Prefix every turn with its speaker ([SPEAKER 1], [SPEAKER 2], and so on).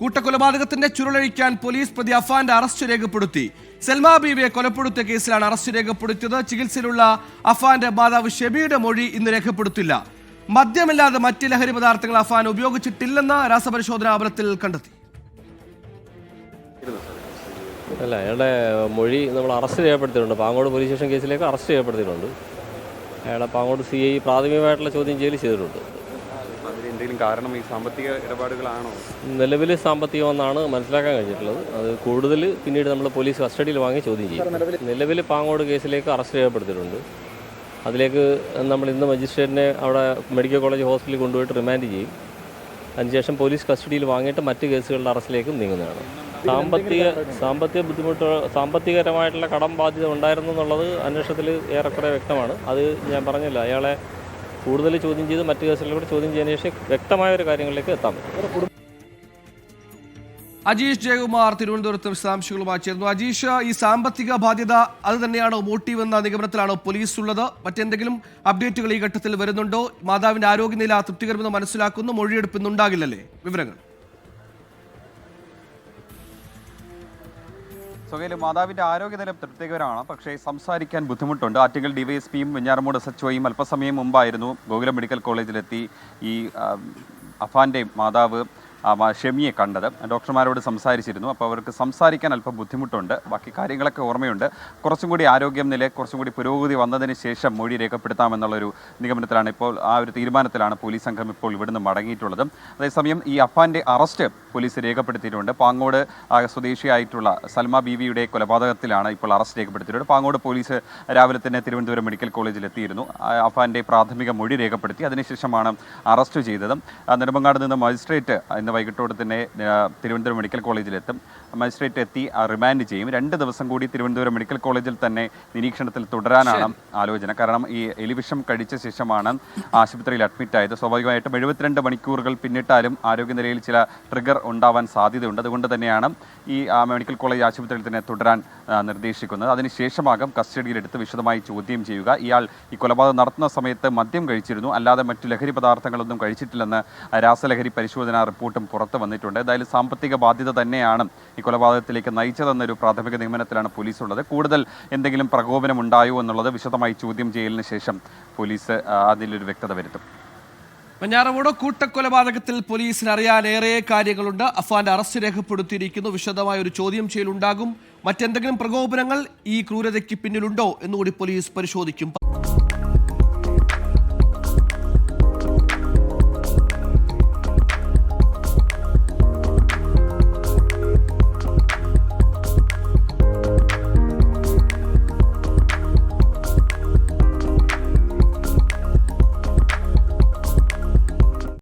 [SPEAKER 1] കൂട്ടക്കൊലപാതകത്തിന്റെ ചുരുളഴിക്കാൻ police പ്രതി അഫാന്റെ arrest രേഖപ്പെടുത്തി. Selma ബീവിയെ കൊലപ്പെടുത്തിയ കേസിലാണ് അറസ്റ്റ് രേഖപ്പെടുത്തിയത്. ചികിത്സയിലുള്ള അഫാന്റെ മാതാവ് ഷെബിയുടെ മൊഴി ഇന്ന് രേഖപ്പെടുത്തില്ല. മദ്യമില്ലാതെ മറ്റ് ലഹരി പദാർത്ഥങ്ങൾ അഫാൻ ഉപയോഗിച്ചിട്ടില്ലെന്ന് രാസപരിശോധനാ ഫലത്തിൽ കണ്ടെത്തി.
[SPEAKER 2] അല്ല അയാളുടെ മൊഴി നമ്മൾ അറസ്റ്റ് ചെയ്യപ്പെടുത്തിയിട്ടുണ്ട് പാങ്ങോട് പോലീസ് സ്റ്റേഷൻ കേസിലേക്ക് അറസ്റ്റ് ചെയ്യപ്പെടുത്തിയിട്ടുണ്ട് അയാളെ പാങ്ങോട് സി ഐ പ്രാഥമികമായിട്ടുള്ള ചോദ്യം ചെയ്യൽ ചെയ്തിട്ടുണ്ട്.
[SPEAKER 3] എന്തെങ്കിലും കാരണം ഈ സാമ്പത്തിക ഇടപാടുകളാണോ?
[SPEAKER 2] നിലവിൽ സാമ്പത്തികമെന്നാണ് മനസ്സിലാക്കാൻ കഴിഞ്ഞിട്ടുള്ളത്. അത് കൂടുതൽ പിന്നീട് നമ്മൾ പോലീസ് കസ്റ്റഡിയിൽ വാങ്ങി ചോദ്യം ചെയ്യും. നിലവിൽ പാങ്ങോട് കേസിലേക്ക് അറസ്റ്റ് ചെയ്യപ്പെടുത്തിയിട്ടുണ്ട് അതിലേക്ക് നമ്മൾ ഇന്ന് മജിസ്ട്രേറ്റിനെ അവിടെ മെഡിക്കൽ കോളേജ് ഹോസ്പിറ്റലിൽ കൊണ്ടുപോയിട്ട് റിമാൻഡ് ചെയ്യും. അതിനുശേഷം പോലീസ് കസ്റ്റഡിയിൽ വാങ്ങിയിട്ട് മറ്റ് കേസുകളുടെ അറസ്റ്റിലേക്കും നീങ്ങുന്നതാണ്. സാമ്പത്തിക സാമ്പത്തിക ബുദ്ധിമുട്ട് സാമ്പത്തികപരമായിട്ടുള്ള കടം ബാധ്യത ഉണ്ടായിരുന്നു എന്നുള്ളത് അന്വേഷണത്തിൽ ഏറെക്കുറെ വ്യക്തമാണ്. അത് ഞാൻ പറഞ്ഞല്ലോ. അയാളെ കൂടുതൽ ചോദ്യം ചെയ്ത് മറ്റു കേസുകളിലൂടെ ചോദ്യം ചെയ്തതിനു ശേഷം വ്യക്തമായ ഒരു കാര്യങ്ങളിലേക്ക് എത്താൻ പറ്റും.
[SPEAKER 1] അജീഷ് ജയകുമാർ തിരുവനന്തപുരത്ത് വിശദാംശങ്ങളുമായി ചേർന്നു അജീഷ് ഈ സാമ്പത്തിക ബാധ്യത അത് തന്നെയാണോ മോട്ടീവ് എന്ന നിഗമനത്തിലാണോ പോലീസ് ഉള്ളത് മറ്റെന്തെങ്കിലും അപ്ഡേറ്റുകൾ ഈ ഘട്ടത്തിൽ വരുന്നുണ്ടോ? മാതാവിന്റെ ആരോഗ്യനില തൃപ്തികരമെന്ന് മനസ്സിലാക്കുന്നു മൊഴിയെടുപ്പിന്നുണ്ടാകില്ലല്ലേ വിവരങ്ങൾ.
[SPEAKER 3] സ്വകയിൽ മാതാവിന്റെ ആരോഗ്യനില തൃപ്തികരമാണ്. പക്ഷേ സംസാരിക്കാൻ ബുദ്ധിമുട്ടുണ്ട്. ആറ്റിങ്ങൽ ഡിവൈഎസ്പിയും വെഞ്ഞാറമൂട് എസ് എച്ച് ഒയും അല്പസമയം മുമ്പായിരുന്നു. ഗോകുലം മെഡിക്കൽ കോളേജിലെത്തി ഈ അഫാന്റെ മാതാവ് ഷെമിയെ കണ്ടത്. ഡോക്ടർമാരോട് സംസാരിച്ചിരുന്നു. അപ്പോൾ അവർക്ക് സംസാരിക്കാൻ അല്പം ബുദ്ധിമുട്ടുണ്ട്. ബാക്കി കാര്യങ്ങളൊക്കെ ഓർമ്മയുണ്ട്. കുറച്ചും കൂടി ആരോഗ്യം നില കുറച്ചും കൂടി പുരോഗതി വന്നതിന് ശേഷം മൊഴി രേഖപ്പെടുത്താമെന്നുള്ളൊരു നിഗമനത്തിലാണ് ഇപ്പോൾ ആ ഒരു തീരുമാനത്തിലാണ് പോലീസ് സംഘം ഇപ്പോൾ ഇവിടുന്ന് മടങ്ങിയിട്ടുള്ളത്. അതേസമയം ഈ അഫാന്റെ അറസ്റ്റ് പോലീസ് രേഖപ്പെടുത്തിയിട്ടുണ്ട്. പാങ്ങോട് സ്വദേശിയായിട്ടുള്ള സൽമ ബീവിയുടെ കൊലപാതകത്തിലാണ് ഇപ്പോൾ അറസ്റ്റ് രേഖപ്പെടുത്തിയിട്ടുണ്ട്. പാങ്ങോട് പോലീസ് രാവിലെ തന്നെ തിരുവനന്തപുരം മെഡിക്കൽ കോളേജിൽ എത്തിയിരുന്നു അഫാന്റെ പ്രാഥമിക മൊഴി രേഖപ്പെടുത്തി അതിനുശേഷമാണ് അറസ്റ്റ് ചെയ്തത്. നെടുമ്പങ്ങാട് നിന്ന് മജിസ്ട്രേറ്റ് ഇന്ന് വൈകിട്ടോടെ തന്നെ തിരുവനന്തപുരം മെഡിക്കൽ കോളേജിലെത്തും. മജിസ്ട്രേറ്റ് എത്തി റിമാൻഡ് ചെയ്യും. രണ്ട് ദിവസം കൂടി തിരുവനന്തപുരം മെഡിക്കൽ കോളേജിൽ തന്നെ നിരീക്ഷണത്തിൽ തുടരാനാണ് ആലോചന. കാരണം ഈ എലിവിഷം കഴിച്ച ശേഷമാണ് ആശുപത്രിയിൽ അഡ്മിറ്റ് ആയത് സ്വാഭാവികമായിട്ടും എഴുപത്തിരണ്ട് മണിക്കൂറുകൾ പിന്നിട്ടാലും ആരോഗ്യനിലയിൽ ചില ട്രിഗർ ഉണ്ടാവാൻ സാധ്യതയുണ്ട്. അതുകൊണ്ട് തന്നെയാണ് ഈ മെഡിക്കൽ കോളേജ് ആശുപത്രിയിൽ തന്നെ തുടരാൻ നിർദ്ദേശിക്കുന്നത്. അതിനുശേഷമാകും കസ്റ്റഡിയിലെടുത്ത് വിശദമായി ചോദ്യം ചെയ്യുക. ഇയാൾ ഈ കൊലപാതകം നടത്തുന്ന സമയത്ത് മദ്യം കഴിച്ചിരുന്നു. അല്ലാതെ മറ്റു ലഹരി പദാർത്ഥങ്ങളൊന്നും കഴിച്ചിട്ടില്ലെന്ന് രാസലഹരി പരിശോധനാ റിപ്പോർട്ടും പുറത്തു വന്നിട്ടുണ്ട്. ഏതായാലും സാമ്പത്തിക ബാധ്യത തന്നെയാണ് ഈ കൊലപാതകത്തിലേക്ക് നയിച്ചതെന്നൊരു പ്രാഥമിക നിഗമനത്തിലാണ് പോലീസ് ഉള്ളത് കൂടുതൽ എന്തെങ്കിലും പ്രകോപനം ഉണ്ടായോ എന്നുള്ളത് വിശദമായി ചോദ്യം ചെയ്യലിന് ശേഷം പോലീസ് അതിലൊരു വ്യക്തത വരുത്തും.
[SPEAKER 1] മഞ്ഞാറമൂട് കൂട്ടക്കൊലപാതകത്തിൽ പോലീസിന് അറിയാൻ ഏറെ കാര്യങ്ങളുണ്ട്. അഫാന്റെ അറസ്റ്റ് രേഖപ്പെടുത്തിയിരിക്കുന്നു. വിശദമായ ഒരു ചോദ്യം ചെയ്യലുണ്ടാകും. മറ്റെന്തെങ്കിലും പ്രകോപനങ്ങൾ ഈ ക്രൂരതയ്ക്ക് പിന്നിലുണ്ടോ എന്നുകൂടി പോലീസ് പരിശോധിക്കും.